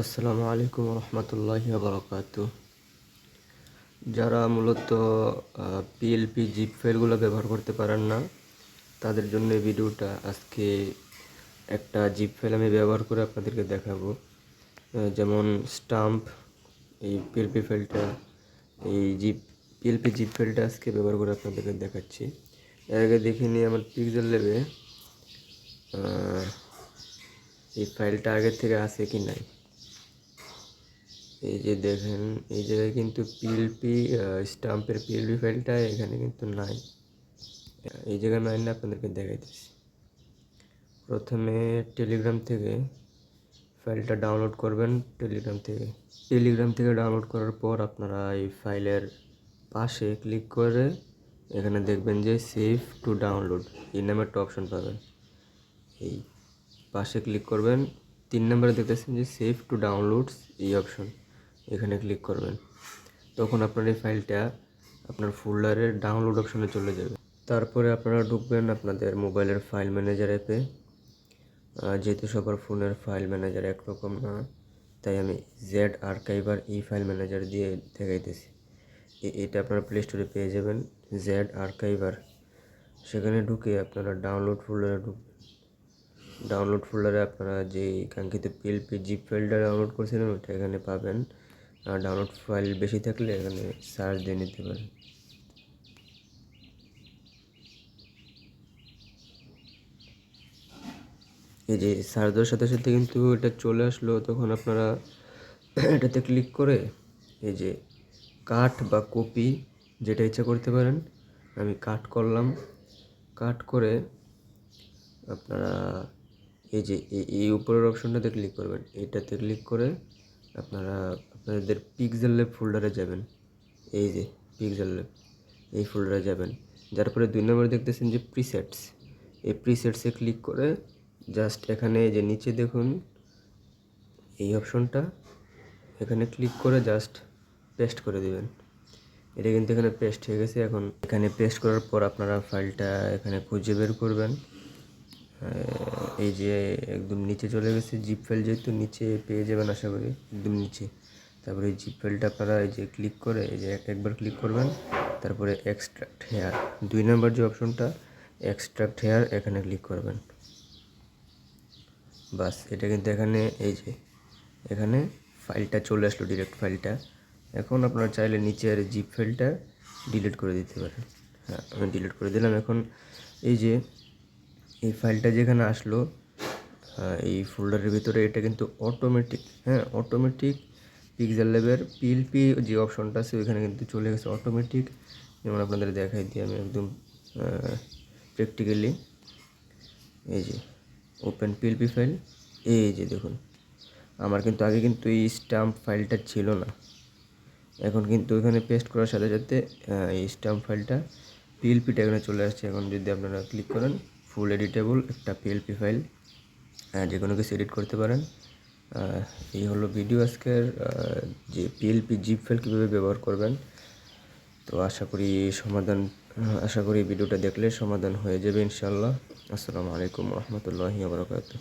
আসসালামু আলাইকুম রহমতুল্লাহি বারকাত যারা মূলত পিএলপি জিপ ফাইলগুলো ব্যবহার করতে পারেন না, তাদের জন্য এই ভিডিওটা আজকে একটা জিপ ফাইল আমি ব্যবহার করে আপনাদেরকে দেখাবো। যেমন স্টাম্প, এই পিএলপি ফাইলটা, এই জিপ পিএলপি জিপ ফাইলটা আজকে ব্যবহার করে আপনাদেরকে দেখাচ্ছি। এর আগে দেখে নিই আমার পিক্সেল লেবে এই ফাইলটা আগের থেকে আছে কি নাই। এই যে দেখেন, এই জায়গায় কিন্তু পিএলপি স্টাম্পের পিএলপি ফাইলটা এখানে কিন্তু নাই। এই জায়গায় নাই না, আপনাদেরকে দেখাইতেছি। প্রথমে টেলিগ্রাম থেকে ফাইলটা ডাউনলোড করবেন। টেলিগ্রাম থেকে টেলিগ্রাম থেকে ডাউনলোড করার পর আপনারা এই ফাইলের পাশে ক্লিক করে এখানে দেখবেন যে সেভ টু ডাউনলোড এই নামে একটা অপশন পাবেন। এই পাশে ক্লিক করবেন। তিন নম্বরে দেখতেছেন যে সেভ টু ডাউনলোডস এই অপশন এখানে ক্লিক করবেন। তখন আপনার এই ফাইলটা আপনার ফোল্ডারের ডাউনলোড অপশনে চলে যাবে। তারপরে আপনারা ঢুকবেন আপনাদের মোবাইলের ফাইল ম্যানেজার অ্যাপে যেহেতু সবার ফোনের ফাইল ম্যানেজার একরকম না, তাই আমি জেড আর্কাইভার ই ফাইল ম্যানেজার দিয়ে দেখাইতেছি। এটা আপনারা প্লে স্টোরে পেয়ে যাবেন। জেড আর্কাইভার সেখানে ঢুকে আপনারা ডাউনলোড ফোল্ডারে ঢুকবেন। ডাউনলোড ফোল্ডারে আপনারা যে কাঙ্ক্ষিত পিএলপি জিপ ফাইলটা ডাউনলোড করেছিলেন ওটা এখানে পাবেন। আর ডাউনলোড ফাইল বেশি থাকলে এখানে সার্চ দিয়ে নিতে পারেন। এই যে সার্চ দেওয়ার সাথে সাথে কিন্তু এটা চলে আসলো, তখন আপনারা এটাতে ক্লিক করে এই যে কাট বা কপি যেটা ইচ্ছা করতে পারেন, আমি কাট করলাম। কাট করে আপনারা এই যে, এই- উপরের অপশনটাতে ক্লিক করবেন। এইটাতে ক্লিক করে আপনারা, আপনাদের পিক্সেল ল্যাব ফোল্ডারে যাবেন। এই যে পিক্সেল ল্যাব এই ফোল্ডারে যাবেন। যার পরে দুই নম্বরে দেখতেছেন যে প্রিসেটস এই প্রিসেটসে ক্লিক করে জাস্ট এখানে যে নিচে দেখুন, এই অপশনটা এখানে ক্লিক করে জাস্ট পেস্ট করে দেবেন। এটা কিন্তু এখানে পেস্ট হয়ে গেছে। এখন এখানে পেস্ট করার পর আপনারা ফাইলটা এখানে খুঁজে বের করবেন। এই যে একদম নিচে চলে গেছে জিপ ফাইল যেহেতু নিচে পেয়ে যাবেন আশা করি, একদম নিচে। তারপরে এই জিপ ফাইলটা আপনারা এই যে ক্লিক করে, এই যে এক- একবার ক্লিক করবেন, তারপরে এক্সট্রাক্ট হেয়ার দুই নম্বর যে অপশনটা এক্সট্রাক্ট হেয়ার এখানে ক্লিক করবেন। বাস, এটা কিন্তু এখানে, এই যে, এখানে ফাইলটা চলে আসলো ডিরেক্ট ফাইলটা এখন আপনারা চাইলে নিচের জিপ ফাইলটা ডিলিট করে দিতে পারেন। হ্যাঁ আমি ডিলিট করে দিলাম। এখন এই যে এই ফাইলটা যেখানে আসলো এই ফোল্ডারের ভিতরে এটা কিন্তু অটোমেটিক হ্যাঁ অটোমেটিক পিক্সেল লেভের পিএলপি যে অপশনটা আছে, ওইখানে কিন্তু চলে গেছে অটোমেটিক যেমন আপনাদের দেখাই দিই আমি একদম প্র্যাকটিক্যালি এই যে ওপেন পিএলপি ফাইল এই যে দেখুন, আমার কিন্তু আগে কিন্তু এই স্টাম্প ফাইলটা ছিল না। এখন কিন্তু এখানে পেস্ট করার সাথে সাথে এই স্টাম্প ফাইলটা পিএলপিটা এখানে চলে আসছে। এখন যদি আপনারা ক্লিক করেন ফুল এডিটেবল, একটা পিএলপি ফাইল যে কোনো কিছু এডিট করতে পারেন। এই হলো ভিডিও আজকের যে পিএলপি জিপ ফাইল কীভাবে ব্যবহার করবেন। তো আশা করি সমাধান, আশা করি ভিডিওটা দেখলে সমাধান হয়ে যাবে ইনশাল্লাহ আসসালামু আলাইকুম রহমতুল্লাহি বারকাতুহ।